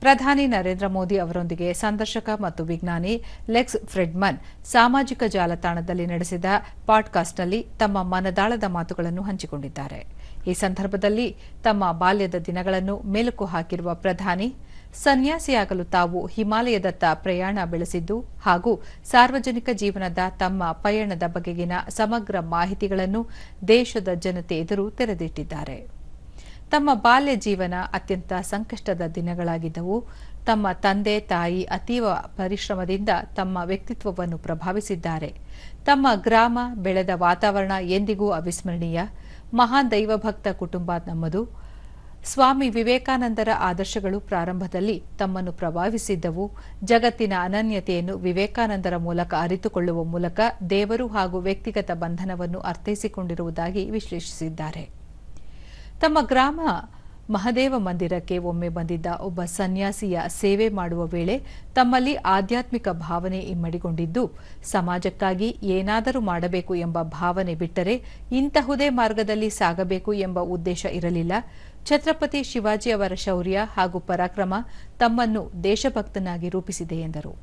ಪ್ರಧಾನಿ ನರೇಂದ್ರ ಮೋದಿ ಅವರೊಂದಿಗೆ ಸಂದರ್ಶಕ ಮತ್ತು ವಿಜ್ಞಾನಿ ಲೆಕ್ಸ್ ಫ್ರೆಡ್ಮನ್ ಸಾಮಾಜಿಕ ಜಾಲತಾಣದಲ್ಲಿ ನಡೆಸಿದ ಪಾಡ್ಕಾಸ್ಟ್ನಲ್ಲಿ ತಮ್ಮ ಮನದಾಳದ ಮಾತುಗಳನ್ನು ಹಂಚಿಕೊಂಡಿದ್ದಾರೆ. ಈ ಸಂದರ್ಭದಲ್ಲಿ ತಮ್ಮ ಬಾಲ್ಯದ ದಿನಗಳನ್ನು ಮೆಲುಕು ಹಾಕಿರುವ ಪ್ರಧಾನಿ, ಸನ್ಯಾಸಿಯಾಗಲು ತಾವು ಹಿಮಾಲಯದತ್ತ ಪ್ರಯಾಣ ಬೆಳೆಸಿದ್ದು ಹಾಗೂ ಸಾರ್ವಜನಿಕ ಜೀವನದ ತಮ್ಮ ಪಯಣದ ಬಗೆಗಿನ ಸಮಗ್ರ ಮಾಹಿತಿಗಳನ್ನು ದೇಶದ ಜನತೆ ಎದುರು ತೆರೆದಿಟ್ಟಿದ್ದಾರೆ. ತಮ್ಮ ಬಾಲ್ಯ ಜೀವನ ಅತ್ಯಂತ ಸಂಕಷ್ಟದ ದಿನಗಳಾಗಿದ್ದವು. ತಮ್ಮ ತಂದೆ, ತಾಯಿ ಅತೀವ ಪರಿಶ್ರಮದಿಂದ ತಮ್ಮ ವ್ಯಕ್ತಿತ್ವವನ್ನು ಪ್ರಭಾವಿಸಿದ್ದಾರೆ. ತಮ್ಮ ಗ್ರಾಮ, ಬೆಳೆದ ವಾತಾವರಣ ಎಂದಿಗೂ ಅವಿಸ್ಮರಣೀಯ. ಮಹಾನ್ ದೈವಭಕ್ತ ಕುಟುಂಬ ನಮ್ಮದು. ಸ್ವಾಮಿ ವಿವೇಕಾನಂದರ ಆದರ್ಶಗಳು ಪ್ರಾರಂಭದಲ್ಲಿ ತಮ್ಮನ್ನು ಪ್ರಭಾವಿಸಿದ್ದವು. ಜಗತ್ತಿನ ಅನನ್ಯತೆಯನ್ನು ವಿವೇಕಾನಂದರ ಮೂಲಕ ಅರಿತುಕೊಳ್ಳುವ ಮೂಲಕ ದೇವರು ಹಾಗೂ ವ್ಯಕ್ತಿಗತ ಬಂಧನವನ್ನು ಅರ್ಥೈಸಿಕೊಂಡಿರುವುದಾಗಿ ವಿಶ್ಲೇಷಿಸಿದ್ದಾರೆ. ತಮ್ಮ ಗ್ರಾಮ ಮಹದೇವ ಮಂದಿರಕ್ಕೆ ಒಮ್ಮೆ ಬಂದಿದ್ದ ಒಬ್ಬ ಸನ್ಯಾಸಿಯ ಸೇವೆ ಮಾಡುವ ವೇಳೆ ತಮ್ಮಲ್ಲಿ ಆಧ್ಯಾತ್ಮಿಕ ಭಾವನೆ ಇಮ್ಮಡಿಗೊಂಡಿದ್ದು, ಸಮಾಜಕ್ಕಾಗಿ ಏನಾದರೂ ಮಾಡಬೇಕು ಎಂಬ ಭಾವನೆ ಬಿಟ್ಟರೆ ಇಂತಹುದೇ ಮಾರ್ಗದಲ್ಲಿ ಸಾಗಬೇಕು ಎಂಬ ಉದ್ದೇಶ ಇರಲಿಲ್ಲ. ಛತ್ರಪತಿ ಶಿವಾಜಿ ಅವರ ಶೌರ್ಯ ಹಾಗೂ ಪರಾಕ್ರಮ ತಮ್ಮನ್ನು ದೇಶಭಕ್ತನಾಗಿ ರೂಪಿಸಿದೆ ಎಂದರು.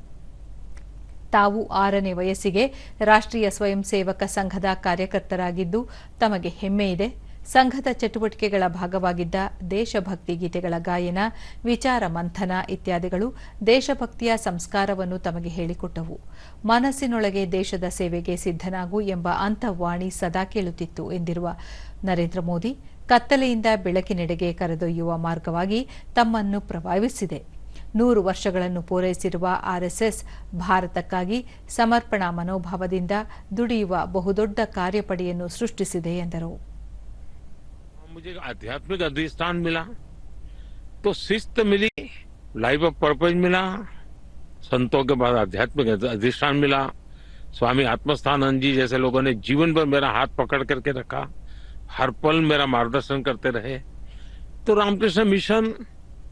ತಾವು ಆರನೇ ವಯಸ್ಸಿಗೆ ರಾಷ್ಟ್ರೀಯ ಸ್ವಯಂ ಸೇವಕ ಸಂಘದ ಕಾರ್ಯಕರ್ತರಾಗಿದ್ದು, ತಮಗೆ ಹೆಮ್ಮೆಯಿದೆ ಸಂಘದ ಚಟುವಟಿಕೆಗಳ ಭಾಗವಾಗಿದ್ದ ದೇಶಭಕ್ತಿ ಗೀತೆಗಳ ಗಾಯನ, ವಿಚಾರ ಮಂಥನ ಇತ್ಯಾದಿಗಳು ದೇಶಭಕ್ತಿಯ ಸಂಸ್ಕಾರವನ್ನು ತಮಗೆ ಹೇಳಿಕೊಟ್ಟವು. ಮನಸ್ಸಿನೊಳಗೆ ದೇಶದ ಸೇವೆಗೆ ಸಿದ್ಧನಾಗು ಎಂಬ ಅಂತವಾಣಿ ಸದಾ ಕೇಳುತ್ತಿತ್ತು ಎಂದಿರುವ ನರೇಂದ್ರ ಮೋದಿ ಕತ್ತಲೆಯಿಂದ ಬೆಳಕಿನೆಡೆಗೆ ಕರೆದೊಯ್ಯುವ ಮಾರ್ಗವಾಗಿ ತಮ್ಮನ್ನು ಪ್ರಭಾವಿಸಿದೆ. ನೂರು ವರ್ಷಗಳನ್ನು ಪೂರೈಸಿರುವ ಆರ್ಎಸ್ಎಸ್ ಭಾರತಕ್ಕಾಗಿ ಸಮರ್ಪಣಾ ಮನೋಭಾವದಿಂದ ದುಡಿಯುವ ಬಹುದೊಡ್ಡ ಕಾರ್ಯಪಡೆಯನ್ನು ಸೃಷ್ಟಿಸಿದೆ ಎಂದರು. मुझे आध्यात्मिक अधिष्ठान मिला तो शिस्त मिली लाइफ ऑफ़ पर्पज मिला, संतों के बाद आध्यात्मिक अधिष्ठान मिला। स्वामी आत्मस्थानंद जी जैसे लोगों ने जीवन भर मेरा हाथ पकड़ करके रखा, हर पल मेरा मार्गदर्शन करते रहे। तो रामकृष्ण मिशन,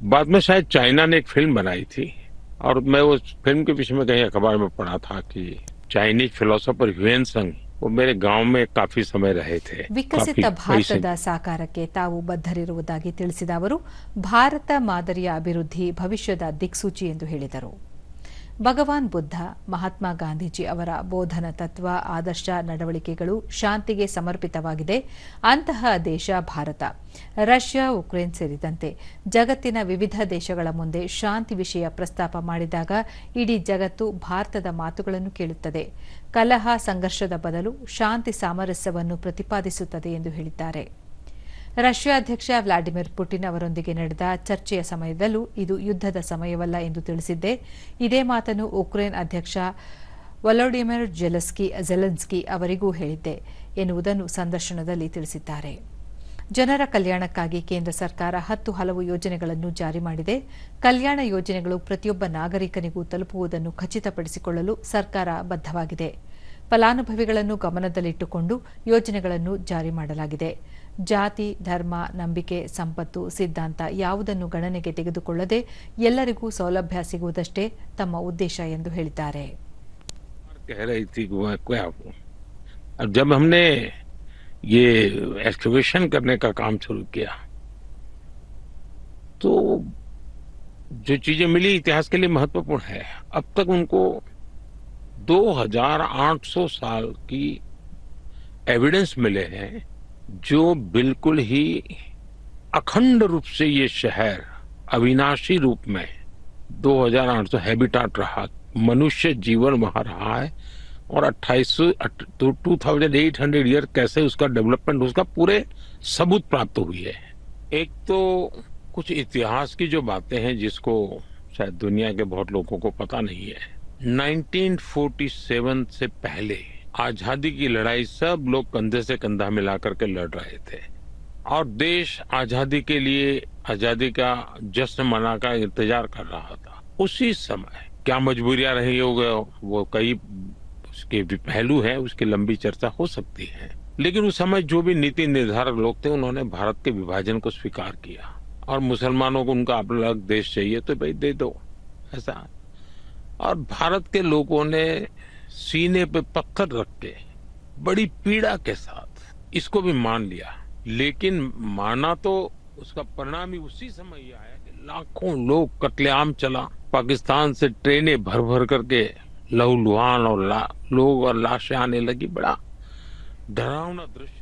बाद में शायद चाइना ने एक फ़िल्म बनाई थी, और मैं उस फ़िल्म के विषय में कहीं अखबार में पढ़ा था कि चाइनीज़ फिलोसोफर ह्यूएन संग वो ಬೇರೆ ಗಾಂವ್ ಮೇ ಕಾಫಿ ಸಮಯ ರಹೆ ಥೆ ವಿಕಸಿತ ಭಾರತದ ಸಾಕಾರಕ್ಕೆ ತಾವು ಬದ್ಧರಿರುವುದಾಗಿ ತಿಳಿಸಿದ ಅವರು ಭಾರತ ಮಾದರಿಯ ಅಭಿವೃದ್ಧಿ ಭವಿಷ್ಯದ ದಿಕ್ಸೂಚಿ ಎಂದು ಹೇಳಿದರು ಭಗವಾನ್ ಬುದ್ಧ, ಮಹಾತ್ಮ ಗಾಂಧೀಜಿ ಅವರ ಬೋಧನ ತತ್ವ, ಆದರ್ಶ ನಡವಳಿಕೆಗಳು ಶಾಂತಿಗೆ ಸಮರ್ಪಿತವಾಗಿದೆ. ಅಂತಹ ದೇಶ ಭಾರತ, ರಷ್ಯಾ, ಉಕ್ರೇನ್ ಸೇರಿದಂತೆ ಜಗತ್ತಿನ ವಿವಿಧ ದೇಶಗಳ ಮುಂದೆ ಶಾಂತಿ ವಿಷಯ ಪ್ರಸ್ತಾಪ ಮಾಡಿದಾಗ ಇಡೀ ಜಗತ್ತು ಭಾರತದ ಮಾತುಗಳನ್ನು ಕೇಳುತ್ತದೆ. ಕಲಹ, ಸಂಘರ್ಷದ ಬದಲು ಶಾಂತಿ ಸಾಮರಸ್ಯವನ್ನು ಪ್ರತಿಪಾದಿಸುತ್ತದೆ ಎಂದು ಹೇಳಿದ್ದಾರೆ. ರಷ್ಯಾ ಅಧ್ಯಕ್ಷ ವ್ಲಾಡಿಮಿರ್ ಪುಟಿನ್ ಅವರೊಂದಿಗೆ ನಡೆದ ಚರ್ಚೆಯ ಸಮಯದಲ್ಲೂ ಇದು ಯುದ್ಧದ ಸಮಯವಲ್ಲ ಎಂದು ತಿಳಿಸಿದ್ದೆ. ಇದೇ ಮಾತನ್ನು ಉಕ್ರೇನ್ ಅಧ್ಯಕ್ಷ ವಲೋಡಿಮಿರ್ ಜೆಲಸ್ಕಿ, ಜೆಲೆನ್ಸ್ಕಿ ಅವರಿಗೂ ಹೇಳಿದ್ದೆ ಎನ್ನುವುದನ್ನು ಸಂದರ್ಶನದಲ್ಲಿ ತಿಳಿಸಿದ್ದಾರೆ. ಜನರ ಕಲ್ಯಾಣಕ್ಕಾಗಿ ಕೇಂದ್ರ ಸರ್ಕಾರ ಹತ್ತು ಹಲವು ಯೋಜನೆಗಳನ್ನು ಜಾರಿ ಮಾಡಿದೆ. ಕಲ್ಯಾಣ ಯೋಜನೆಗಳು ಪ್ರತಿಯೊಬ್ಬ ನಾಗರಿಕನಿಗೂ ತಲುಪುವುದನ್ನು ಖಚಿತಪಡಿಸಿಕೊಳ್ಳಲು ಸರ್ಕಾರ ಬದ್ಧವಾಗಿದೆ. ಫಲಾನುಭವಿಗಳನ್ನು ಗಮನದಲ್ಲಿಟ್ಟುಕೊಂಡು ಯೋಜನೆಗಳನ್ನು ಜಾರಿ ಮಾಡಲಾಗಿದೆ. ಜಾತಿ ಧರ್ಮ ನಂಬಿಕೆ ಸಂಪತ್ತು ಸಿದ್ಧಾಂತ ಯಾವುದನ್ನು ಗಣನೆಗೆ ತೆಗೆದುಕೊಳ್ಳದೆ ಎಲ್ಲರಿಗೂ ಸೌಲಭ್ಯ ಸಿಗುವುದಷ್ಟೇ ತಮ್ಮ ಉದ್ದೇಶ ಎಂದು ಹೇಳಿದ್ದಾರೆ कह रही थी कि वह क्या अब जब हमने ये एक्सकवेशन करने का काम शुरू किया तो जो चीजें मिली इतिहास के लिए महत्वपूर्ण है अब तक उनको 2800 साल की एविडेंस मिले हैं जो बिल्कुल ही अखंड रूप से ये शहर अविनाशी रूप में 2800 हैबिटाट रहा, मनुष्य जीवन वहाँ रहा है और अट्ठाईस तो two thousand eight hundred year कैसे उसका डेवलपमेंट उसका पूरे सबूत प्राप्त हुई है। एक तो कुछ इतिहास की जो बातें हैं जिसको शायद दुनिया के बहुत लोगों को पता नहीं है 1947 से पहले आज़ादी की लड़ाई सब लोग कंधे से कंधा मिला करके लड़ रहे थे। और देश आज़ादी के लिए, आज़ादी का जश्न मना का इंतज़ार कर रहा था। उसी समय क्या मजबूरियाँ रही होगा वो कई उसके पहलू है, उसकी लंबी चर्चा हो सकती है। लेकिन उस समय जो भी नीति निर्धारक लोग थे, उन्होंने भारत के विभाजन को स्वीकार किया। और मुसलमानों को उनका अलग देश चाहिए तो भाई दे दो। ऐसा। और भारत के लोगों ने सीने पे पत्थर रख के बड़ी पीड़ा के साथ। इसको भी मान लिया लेकिन माना तो उसका परिणाम ही उसी समय ही आया कि लाखों लोग कतलेआम चला। पाकिस्तान से ट्रेनें भर भर करके लहू लुहान और ला, लोग और लाशें आने लगी। बड़ा डरावना दृश्य